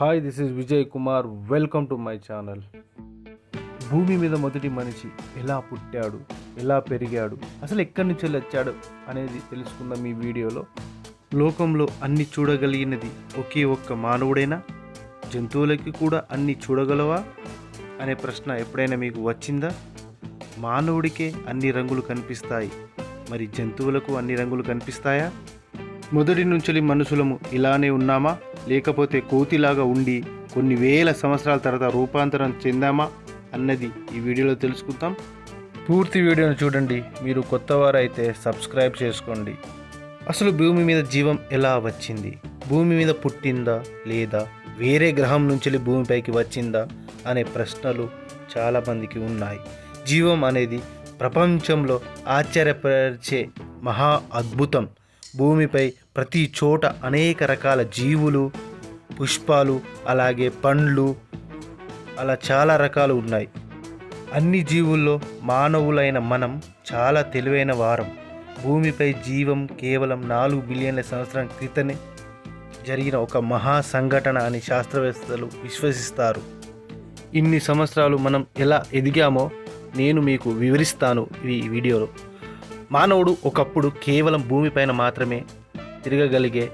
Hi this is Vijay Kumar welcome to my channel భూమి మీద మొదటి మనిషి ఎలా పుట్టాడు ఎలా పెరిగాడు అసలు ఎక్కడి నుంచి వచ్చాడు అనేది తెలుసుకుందాం ఈ వీడియోలో. లోకంలో అన్ని చూడగలిగినది ఒకే ఒక్క మానవుడేనా? జంతువులకి కూడా అన్ని చూడగలవా? అనే ప్రశ్న ఎప్పుడైనా మీకు వచ్చిందా? మానవుడికే అన్ని రంగులు కనిపిస్తాయి. మరి జంతువులకు అన్ని రంగులు కనిపిస్తాయా? మొదటి నుంచి మనుషులము ఇలానే ఉన్నామా? లేకపోతే కోతిలాగా ఉండి కొన్ని వేల సంవత్సరాల తర్వాత రూపాంతరం చెందామా? అన్నది ఈ వీడియోలో తెలుసుకుందాం. పూర్తి వీడియోను చూడండి. మీరు కొత్తవారైతే సబ్స్క్రైబ్ చేసుకోండి. అసలు భూమి మీద జీవం ఎలా వచ్చింది? భూమి మీద పుట్టిందా లేదా? వేరే గ్రహం నుంచి భూమిపైకి వచ్చిందా? అనే ప్రశ్నలు చాలామందికి ఉన్నాయి. జీవం అనేది ప్రపంచంలో ఆశ్చర్యపరిచే మహా అద్భుతం. భూమిపై ప్రతి చోట అనేక రకాల జీవులు పుష్పాలు అలాగే పండ్లు అలా చాలా రకాలు ఉన్నాయి. అన్ని జీవుల్లో మానవులైన మనం చాలా తెలివైన వారం. భూమిపై జీవం కేవలం నాలుగు బిలియన్ల సంవత్సరం క్రితమే జరిగిన ఒక మహా సంఘటన అని శాస్త్రవేత్తలు విశ్వసిస్తారు. ఇన్ని సంవత్సరాలు మనం ఎలా ఎదిగామో నేను మీకు వివరిస్తాను ఈ వీడియోలో. మానవుడు ఒకప్పుడు కేవలం భూమిపైన మాత్రమే తిరగగలిగే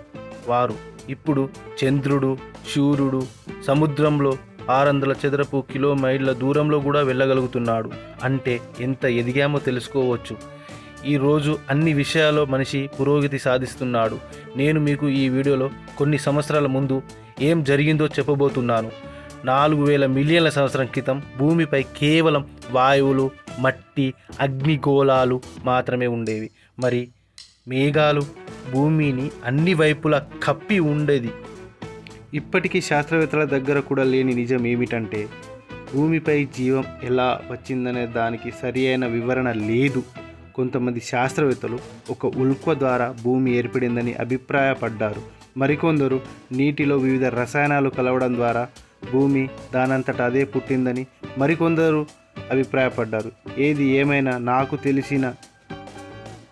వారు. ఇప్పుడు చంద్రుడు సూర్యుడు సముద్రంలో ఆరు వందల చదరపు కిలోమైళ్ళ దూరంలో కూడా వెళ్ళగలుగుతున్నాడు. అంటే ఎంత ఎదిగామో తెలుసుకోవచ్చు. ఈరోజు అన్ని విషయాల్లో మనిషి పురోగతి సాధిస్తున్నాడు. నేను మీకు ఈ వీడియోలో కొన్ని సంవత్సరాల ముందు ఏం జరిగిందో చెప్పబోతున్నాను. నాలుగు వేల మిలియన్ల సంవత్సరం క్రితం భూమిపై కేవలం వాయువులు మట్టి అగ్నిగోళాలు మాత్రమే ఉండేవి. మరి మేఘాలు భూమిని అన్ని వైపులా కప్పి ఉండేది. ఇప్పటికీ శాస్త్రవేత్తల దగ్గర కూడా లేని నిజం ఏమిటంటే భూమిపై జీవం ఎలా వచ్చిందనే దానికి సరి అయిన వివరణ లేదు. కొంతమంది శాస్త్రవేత్తలు ఒక ఉల్క ద్వారా భూమి ఏర్పడిందని అభిప్రాయపడ్డారు. మరికొందరు నీటిలో వివిధ రసాయనాలు కలవడం ద్వారా భూమి దానంతట అదే పుట్టిందని మరికొందరు అభిప్రాయపడ్డారు. ఏది ఏమైనా నాకు తెలిసిన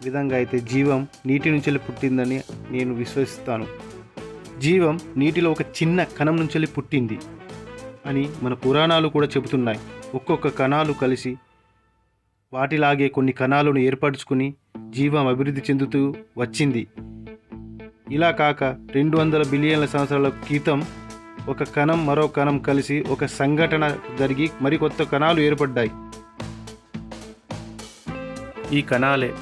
విధంగా అయితే జీవం నీటి నుంచి పుట్టిందని నేను విశ్వసిస్తాను. జీవం నీటిలో ఒక చిన్న కణం నుంచి పుట్టింది అని మన పురాణాలు కూడా చెబుతున్నాయి. ఒక్కొక్క కణాలు కలిసి వాటిలాగే కొన్ని కణాలను ఏర్పరచుకుని జీవం అభివృద్ధి చెందుతూ వచ్చింది. ఇలా కాక రెండు వందల బిలియన్ల సంవత్సరాల క్రితం ఒక కణం మరో కణం కలిసి ఒక సంఘటన జరిగి మరికొత్త కణాలు ఏర్పడ్డాయి. ఈ కణాలే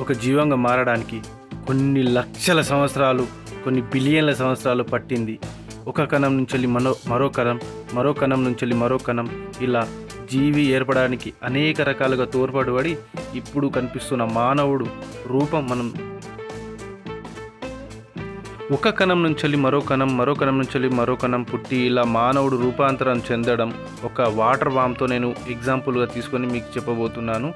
ఒక జీవంగా మారడానికి కొన్ని లక్షల సంవత్సరాలు కొన్ని బిలియన్ల సంవత్సరాలు పట్టింది. ఒక కణం నుంచి మరో మరో కణం మరో కణం నుంచి మరో కణం ఇలా జీవి ఏర్పడడానికి అనేక రకాలుగా తోడ్పడబడి ఇప్పుడు కనిపిస్తున్న మానవుడు రూపం మనం ఒక కణం నుంచి మరో కణం మరో కణం నుంచి మరో కణం పుట్టి ఇలా మానవుడు రూపాంతరం చెందడం ఒక వాటర్ వామ్తో నేను ఎగ్జాంపుల్గా తీసుకొని మీకు చెప్పబోతున్నాను.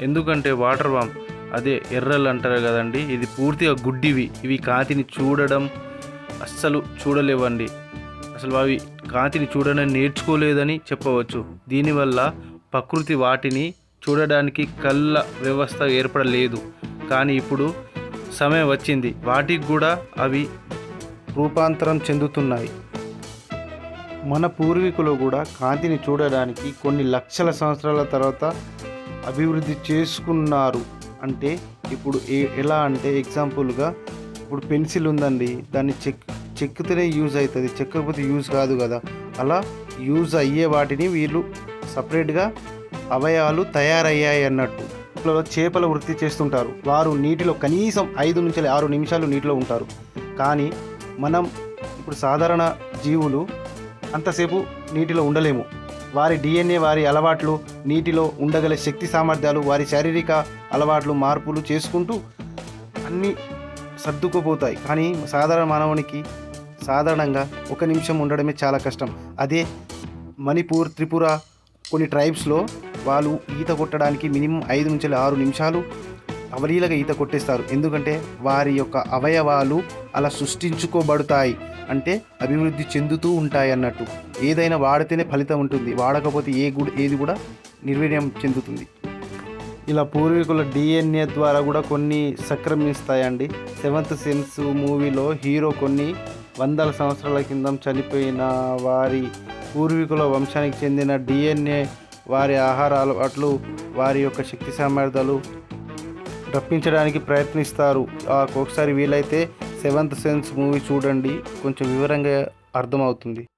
ఎందుకంటే వాటర్ వామ్ అదే ఎర్రలు అంటారు కదండి ఇది పూర్తిగా గుడ్డివి. ఇవి కాంతిని చూడడం అస్సలు చూడలేవండి. అసలు అవి కాంతిని చూడడం నేర్చుకోలేదని చెప్పవచ్చు. దీనివల్ల ప్రకృతి వాటిని చూడడానికి కళ్ళ వ్యవస్థ ఏర్పడలేదు. కానీ ఇప్పుడు సమయం వచ్చింది. వాటికి కూడా అవి రూపాంతరం చెందుతున్నాయి. మన పూర్వీకులు కూడా కాంతిని చూడడానికి కొన్ని లక్షల సంవత్సరాల తర్వాత అభివృద్ధి చేసుకున్నారు. అంటే ఇప్పుడు ఏ- ఎలా అంటే ఎగ్జాంపుల్గా ఇప్పుడు పెన్సిల్ ఉందండి. దాన్ని చెక్ చెక్కితేనే యూజ్ అవుతుంది. చెక్కకపోతే యూజ్ కాదు కదా. అలా యూజ్ అయ్యే వాటిని వీళ్ళు సపరేట్గా అవయవాలు తయారయ్యాయి అన్నట్టు ఇంట్లో చేపల వృత్తి చేస్తుంటారు. వారు నీటిలో కనీసం ఐదు నుంచి ఆరు నిమిషాలు నీటిలో ఉంటారు. కానీ మనం ఇప్పుడు సాధారణ జీవులు అంతసేపు నీటిలో ఉండలేము. వారి డిఎన్ఏ వారి అలవాట్లు నీటిలో ఉండగల శక్తి సామర్థ్యాలు వారి శారీరక అలవాట్లు మార్పులు చేసుకుంటూ అన్నీ సర్దుకుపోతాయి. కానీ సాధారణ మానవునికి సాధారణంగా ఒక నిమిషం ఉండడమే చాలా కష్టం. అదే మణిపూర్ త్రిపుర కొన్ని ట్రైబ్స్లో వాళ్ళు ఈత కొట్టడానికి మినిమం ఐదు నుంచి ఆరు నిమిషాలు అవలీలగా ఈత కొట్టేస్తారు. ఎందుకంటే వారి యొక్క అవయవాలు అలా సృష్టించుకోబడతాయి అంటే అభివృద్ధి చెందుతూ ఉంటాయి అన్నట్టు. ఏదైనా వాడితేనే ఫలితం ఉంటుంది. వాడకపోతే ఏ గుడి ఏది కూడా నిర్వీర్యం చెందుతుంది. ఇలా పూర్వీకుల డిఎన్ఏ ద్వారా కూడా కొన్ని సంక్రమిస్తాయండి. సెవెంత్ సెన్స్ మూవీలో హీరో కొన్ని వందల సంవత్సరాల కింద చనిపోయిన వారి పూర్వీకుల వంశానికి చెందిన డిఎన్ఏ వారి ఆహార అలవాట్లు వారి యొక్క శక్తి సామర్థ్యాలు రప్పించడానికి ప్రయత్నిస్తారు. ఆ ఒకసారి వీలైతే సెవెంత్ సెన్స్ మూవీ చూడండి. కొంచెం వివరంగా అర్థమవుతుంది.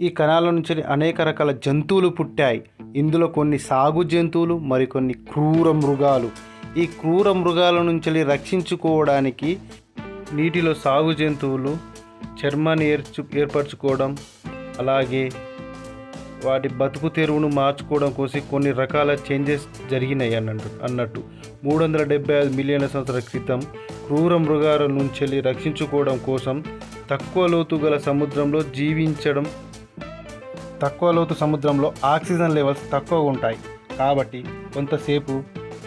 ఈ కణాల నుంచి అనేక రకాల జంతువులు పుట్టాయి. ఇందులో కొన్ని సాగు జంతువులు మరికొన్ని క్రూర మృగాలు. ఈ క్రూర మృగాల నుంచి రక్షించుకోవడానికి నీటిలో సాగు జంతువులు చర్మాన్ని ఏర్చు ఏర్పరచుకోవడం అలాగే వాటి బతుకు తెరువును మార్చుకోవడం కోసం కొన్ని రకాల చేంజెస్ జరిగినాయి అన్నట్టు అన్నట్టు. మూడు వందల డెబ్బై ఐదు మిలియన్ల సంవత్సరాల క్రితం క్రూర మృగాల నుంచి రక్షించుకోవడం కోసం తక్కువ లోతు గల సముద్రంలో జీవించడం తక్కువ లోతు సముద్రంలో ఆక్సిజన్ లెవెల్స్ తక్కువగా ఉంటాయి. కాబట్టి కొంతసేపు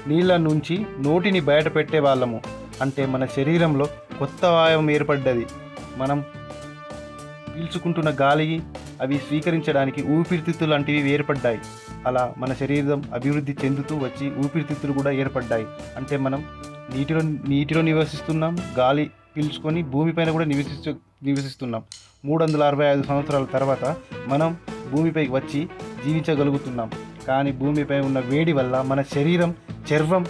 నీళ్ళ నుంచి నోటిని బయట పెట్టే వాళ్ళము. అంటే మన శరీరంలో కొత్త వాయువం ఏర్పడ్డది. మనం పీల్చుకుంటున్న గాలి అవి స్వీకరించడానికి ఊపిరితిత్తులు లాంటివి ఏర్పడ్డాయి. అలా మన శరీరం అభివృద్ధి చెందుతూ వచ్చి ఊపిరితిత్తులు కూడా ఏర్పడ్డాయి. అంటే మనం నీటిలో నీటిలో నివసిస్తున్నాం గాలి పీల్చుకొని భూమిపైన కూడా నివసిస్తూ నివసిస్తున్నాం. మూడు వందల అరవై ఐదు సంవత్సరాల తర్వాత మనం భూమిపైకి వచ్చి జీవించగలుగుతున్నాం. కానీ భూమిపై ఉన్న వేడి వల్ల మన శరీరం చర్మం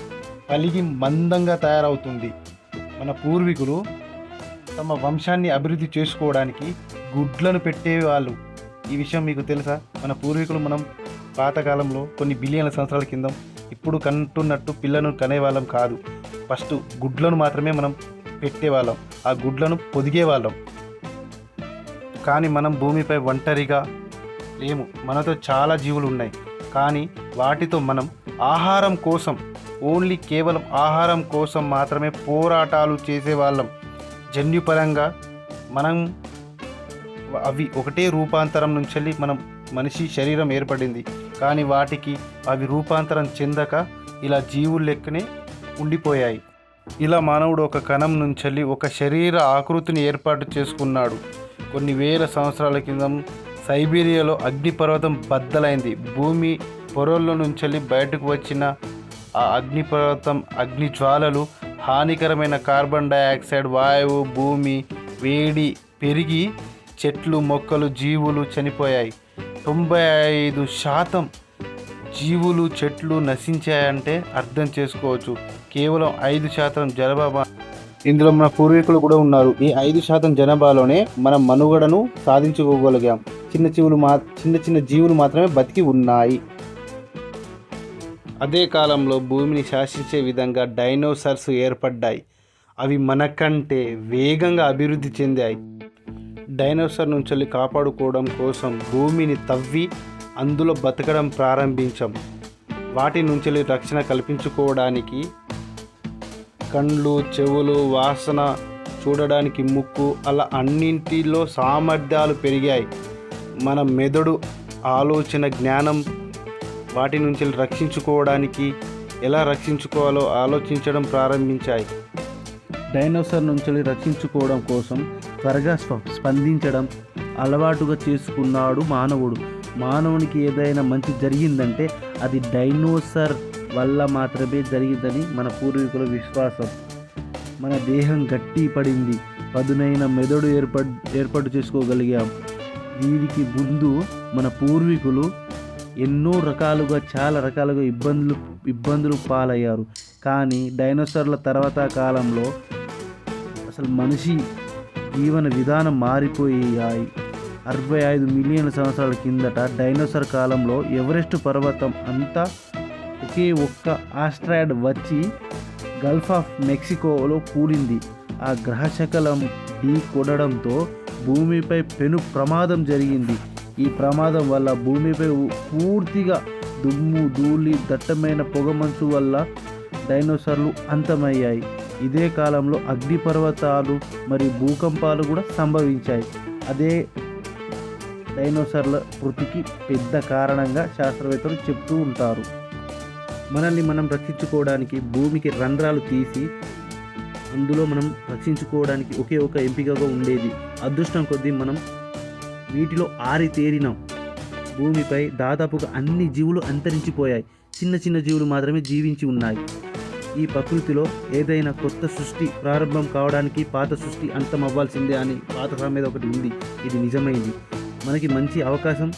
పలిగి మందంగా తయారవుతుంది. మన పూర్వీకులు తమ వంశాన్ని అభివృద్ధి చేసుకోవడానికి గుడ్లను పెట్టేవాళ్ళు. ఈ విషయం మీకు తెలుసా? మన పూర్వీకులు మనం పాతకాలంలో కొన్ని బిలియన్ల సంవత్సరాల కింద ఇప్పుడు కంటున్నట్టు పిల్లను కనేవాళ్ళం కాదు. ఫస్ట్ గుడ్లను మాత్రమే మనం పెట్టేవాళ్ళం. ఆ గుడ్లను పొదిగేవాళ్ళం. కానీ మనం భూమిపై ఒంటరిగా లేము. మనతో చాలా జీవులు ఉన్నాయి. కానీ వాటితో మనం ఆహారం కోసం ఓన్లీ కేవలం ఆహారం కోసం మాత్రమే పోరాటాలు చేసేవాళ్ళం. జన్యుపరంగా మనం అవి ఒకటే రూపాంతరం నుంచి మనం మనిషి శరీరం ఏర్పడింది. కానీ వాటికి అవి రూపాంతరం చెందక ఇలా జీవుల లెక్కనే ఉండిపోయాయి. ఇలా మానవుడు ఒక కణం నుంచి ఒక శరీర ఆకృతిని ఏర్పాటు చేసుకున్నాడు. కొన్ని వేల సంవత్సరాల కింద సైబీరియాలో అగ్నిపర్వతం బద్దలైంది. భూమి పొరల్లో నుంచి బయటకు వచ్చిన ఆ అగ్నిపర్వతం అగ్ని జ్వాలలు హానికరమైన కార్బన్ డైఆక్సైడ్ వాయువు భూమి వేడి పెరిగి చెట్లు మొక్కలు జీవులు చనిపోయాయి. తొంభై ఐదు శాతం జీవులు చెట్లు నశించాయంటే అర్థం చేసుకోవచ్చు. కేవలం ఐదు శాతం జనాభా. ఇందులో మన పూర్వీకులు కూడా ఉన్నారు. ఈ ఐదు శాతం జనాభాలోనే మనం మనుగడను సాధించుకోగలిగాం. చిన్న జీవులు మా చిన్న చిన్న జీవులు మాత్రమే బతికి ఉన్నాయి. అదే కాలంలో భూమిని శాసించే విధంగా డైనోసార్స్ ఏర్పడ్డాయి. అవి మనకంటే వేగంగా అభివృద్ధి చెందాయి. డైనోసార్ నుంచి కాపాడుకోవడం కోసం భూమిని తవ్వి అందులో బతకడం ప్రారంభించాం. వాటి నుంచి రక్షణ కల్పించుకోవడానికి కళ్ళు చెవులు వాసన చూడడానికి ముక్కు అలా అన్నింటిలో సామర్థ్యాలు పెరిగాయి. మన మెదడు ఆలోచన జ్ఞానం వాటి నుంచి రక్షించుకోవడానికి ఎలా రక్షించుకోవాలో ఆలోచించడం ప్రారంభించాయి. డైనోసార్ నుంచి రక్షించుకోవడం కోసం త్వరగా స్ప- స్పందించడం అలవాటుగా చేసుకున్నాడు మానవుడు. మానవునికి ఏదైనా మంచి జరిగిందంటే అది డైనోసార్ వల్ల మాత్రమే జరిగిందని మన పూర్వీకుల విశ్వాసం. మన దేహం గట్టి పడింది. పదునైన మెదడు ఏర్పడ్ ఏర్పాటు చేసుకోగలిగాం. వీరికి ముందు మన పూర్వీకులు ఎన్నో రకాలుగా చాలా రకాలుగా ఇబ్బందులు ఇబ్బందులు పాలయ్యారు. కానీ డైనోసార్ల తర్వాత కాలంలో అసలు మనిషి జీవన విధానం మారిపోయాయి. అరవై ఐదు మిలియన్ల సంవత్సరాల కిందట డైనోసార్ కాలంలో ఎవరెస్ట్ పర్వతం అంతా ఒకే ఒక్క ఆస్ట్రాయిడ్ వచ్చి గల్ఫ్ ఆఫ్ మెక్సికోలో కూలింది. ఆ గ్రహశకలం ఢీ కొడడంతో భూమిపై పెను ప్రమాదం జరిగింది. ఈ ప్రమాదం వల్ల భూమిపై పూర్తిగా దుమ్ము ధూళి దట్టమైన పొగమంచు వల్ల డైనోసార్లు అంతమయ్యాయి. ఇదే కాలంలో అగ్నిపర్వతాలు మరియు భూకంపాలు కూడా సంభవించాయి. అదే డైనోసార్ల మృతికి పెద్ద కారణంగా శాస్త్రవేత్తలు చెప్తూ ఉంటారు. మనల్ని మనం రక్షించుకోవడానికి భూమికి రంధ్రాలు తీసి అందులో మనం రక్షించుకోవడానికి ఒకే ఒక ఎంపికగా ఉండేది. అదృష్టం కొద్దీ మనం వీటిలో ఆరితేరినాం భూమిపై దాదాపుగా అన్ని జీవులు అంతరించిపోయాయి. చిన్న చిన్న జీవులు మాత్రమే జీవించి ఉన్నాయి. ఈ ప్రకృతిలో ఏదైనా కొత్త సృష్టి ప్రారంభం కావడానికి పాత సృష్టి అంతం అవ్వాల్సిందే అని పాత సామెత ఒకటి ఉంది. ఇది నిజమైంది. మనకి మంచి అవకాశం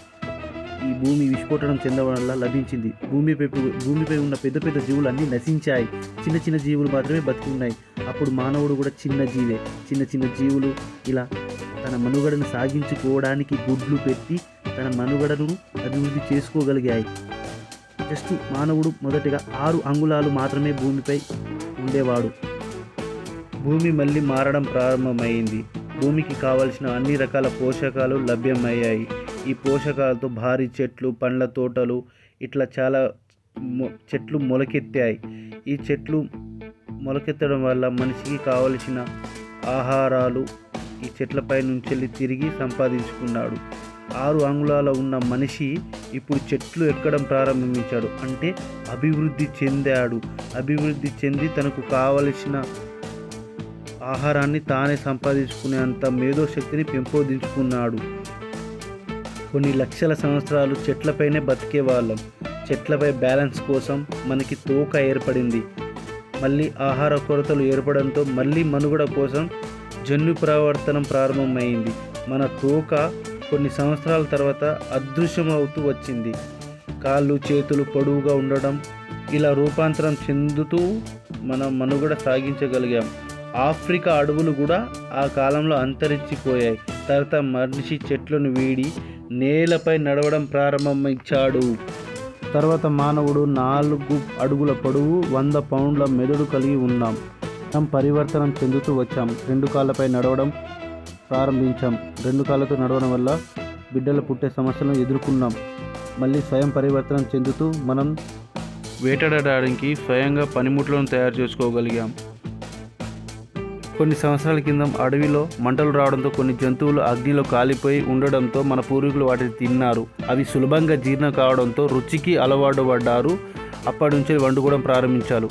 ఈ భూమి విస్ఫోటనం చెందడం వల్ల లభించింది. భూమిపై భూమిపై ఉన్న పెద్ద పెద్ద జీవులు అన్నీ నశించాయి. చిన్న చిన్న జీవులు మాత్రమే బతికి ఉన్నాయి అప్పుడు మానవుడు కూడా చిన్న జీవే. చిన్న చిన్న జీవులు ఇలా తన మనుగడను సాగించుకోవడానికి గుడ్లు పెట్టి తన మనుగడను అభివృద్ధి చేసుకోగలిగాయి. జస్ట్ మానవుడు మొదటిగా ఆరు అంగుళాలు మాత్రమే భూమిపై ఉండేవాడు. భూమి మళ్ళీ మారడం ప్రారంభమైంది. భూమికి కావలసిన అన్ని రకాల పోషకాలు లభ్యమయ్యాయి. ఈ పోషకాలతో భారీ చెట్లు పండ్ల తోటలు ఇట్లా చాలా మొ- చెట్లు మొలకెత్తాయి. ఈ చెట్లు మొలకెత్తడం వల్ల మనిషికి కావలసిన ఆహారాలు ఈ చెట్లపై నుంచి వెళ్ళి తిరిగి సంపాదించుకున్నాడు. ఆరు అంగుళాల ఉన్న మనిషి ఇప్పుడు చెట్లు ఎక్కడం ప్రారంభించాడు. అంటే అభివృద్ధి చెందాడు. అభివృద్ధి చెంది తనకు కావలసిన ఆహారాన్ని తానే సంపాదించుకునేంత మేధోశక్తిని పెంపొందించుకున్నాడు. కొన్ని లక్షల సంవత్సరాలు చెట్లపైనే బతికే వాళ్ళం. చెట్లపై బ్యాలెన్స్ కోసం మనకి తోక ఏర్పడింది. మళ్ళీ ఆహార కొరతలు ఏర్పడంతో మళ్ళీ మనుగడ కోసం జన్యు ప్రవర్తనం ప్రారంభమైంది. మన తోక కొన్ని సంవత్సరాల తర్వాత అదృశ్యం అవుతూ వచ్చింది. కాళ్ళు చేతులు పొడవుగా ఉండడం ఇలా రూపాంతరం చెందుతూ మనం మనుగడ సాగించగలిగాం. ఆఫ్రికా అడవులు కూడా ఆ కాలంలో అంతరించిపోయాయి. తర్వాత మనిషి చెట్లను వీడి నేలపై నడవడం ప్రారంభించాడు. తర్వాత మానవుడు నాలుగు అడుగుల పొడవు వంద పౌండ్ల మెదడు కలిగి ఉన్నాం. మనం పరివర్తనం చెందుతూ వచ్చాం. రెండు కాళ్ళపై నడవడం ప్రారంభించాం. రెండు కాళ్ళతో నడవడం వల్ల బిడ్డలు పుట్టే సమస్యలను ఎదుర్కొన్నాం. మళ్ళీ స్వయం పరివర్తనం చెందుతూ మనం వేటాడడానికి స్వయంగా పనిముట్లను తయారు చేసుకోగలిగాం. కొన్ని సంవత్సరాల కింద అడవిలో మంటలు రావడంతో కొన్ని జంతువులు అగ్నిలో కాలిపోయి ఉండడంతో మన పూర్వీకులు వాటిని తిన్నారు. అవి సులభంగా జీర్ణం కావడంతో రుచికి అలవాటు పడ్డారు. అప్పటి నుంచి వండుకోవడం ప్రారంభించారు.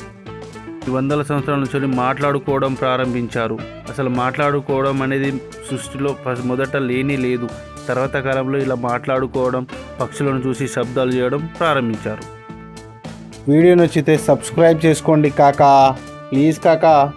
వందల సంవత్సరాల నుంచి మాట్లాడుకోవడం ప్రారంభించారు. అసలు మాట్లాడుకోవడం అనేది సృష్టిలో మొదట లేని లేదు. తర్వాత కాలంలో ఇలా మాట్లాడుకోవడం పక్షులను చూసి శబ్దాలు చేయడం ప్రారంభించారు. వీడియో నచ్చితే సబ్స్క్రైబ్ చేసుకోండి కాకా. ప్లీజ్ కాకా.